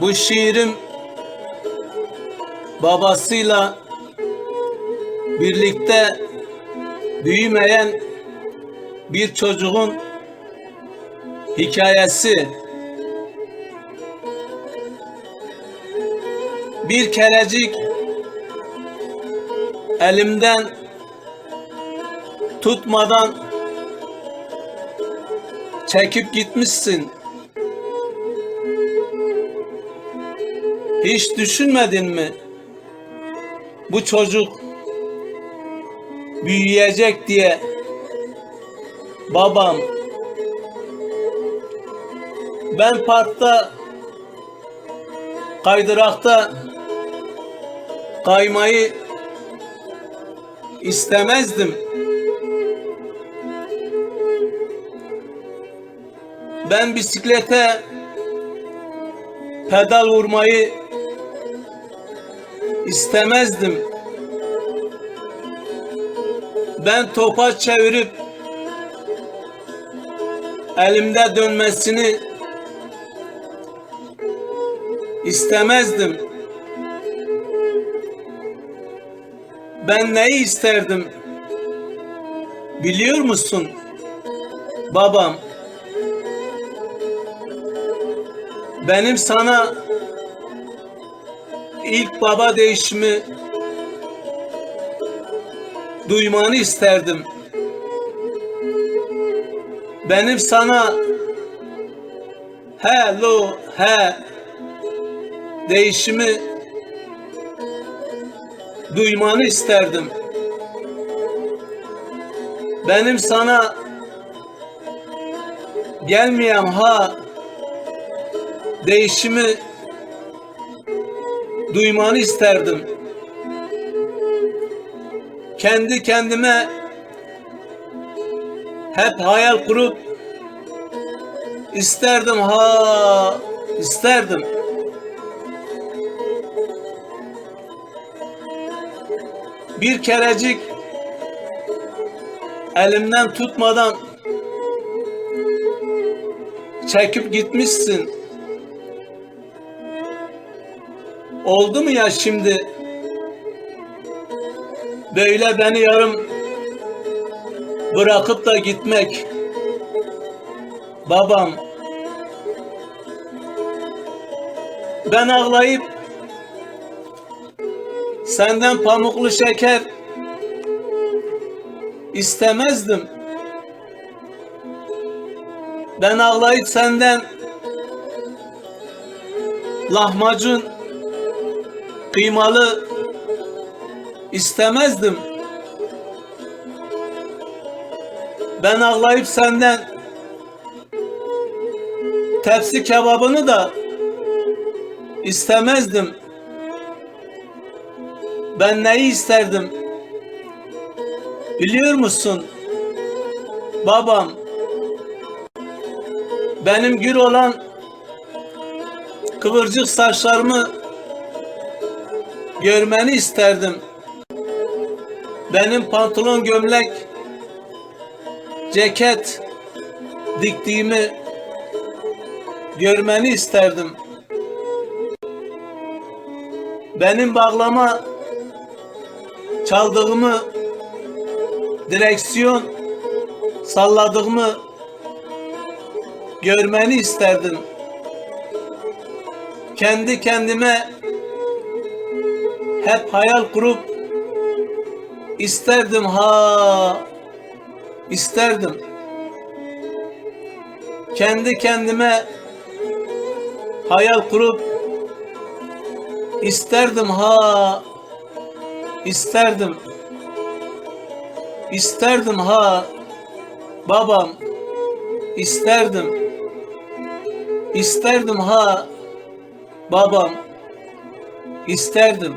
Bu şiirim babasıyla birlikte büyümeyen bir çocuğun hikayesi. Bir kerecik elimden tutmadan çekip gitmişsin. Hiç düşünmedin mi? Bu çocuk büyüyecek diye babam ben parkta kaydırakta kaymayı istemezdim. Ben bisiklete pedal vurmayı istemezdim. Ben topa çevirip elimde dönmesini istemezdim. Ben neyi isterdim? Biliyor musun? Babam. Benim sana ilk baba değişimi duymanı isterdim. Benim sana hello he değişimi duymanı isterdim. Benim sana gelmeyen ha değişimi duymanı isterdim. Kendi kendime hep hayal kurup isterdim ha isterdim. Bir kerecik elimden tutmadan çekip gitmişsin. Oldu mu ya şimdi? Böyle beni yarım bırakıp da gitmek. Babam. Ben ağlayıp senden pamuklu şeker istemezdim. Ben ağlayıp senden lahmacun kıymalı istemezdim. Ben ağlayıp senden tepsi kebabını da istemezdim. Ben neyi isterdim? Biliyor musun? Babam benim gür olan kıvırcık saçlarımı görmeni isterdim. Benim pantolon gömlek ceket diktiğimi görmeni isterdim. Benim bağlama çaldığımı direksiyon salladığımı görmeni isterdim. Kendi kendime hep hayal kurup isterdim ha isterdim. Kendi kendime hayal kurup isterdim ha isterdim. İsterdim ha babam isterdim. İsterdim ha babam isterdim.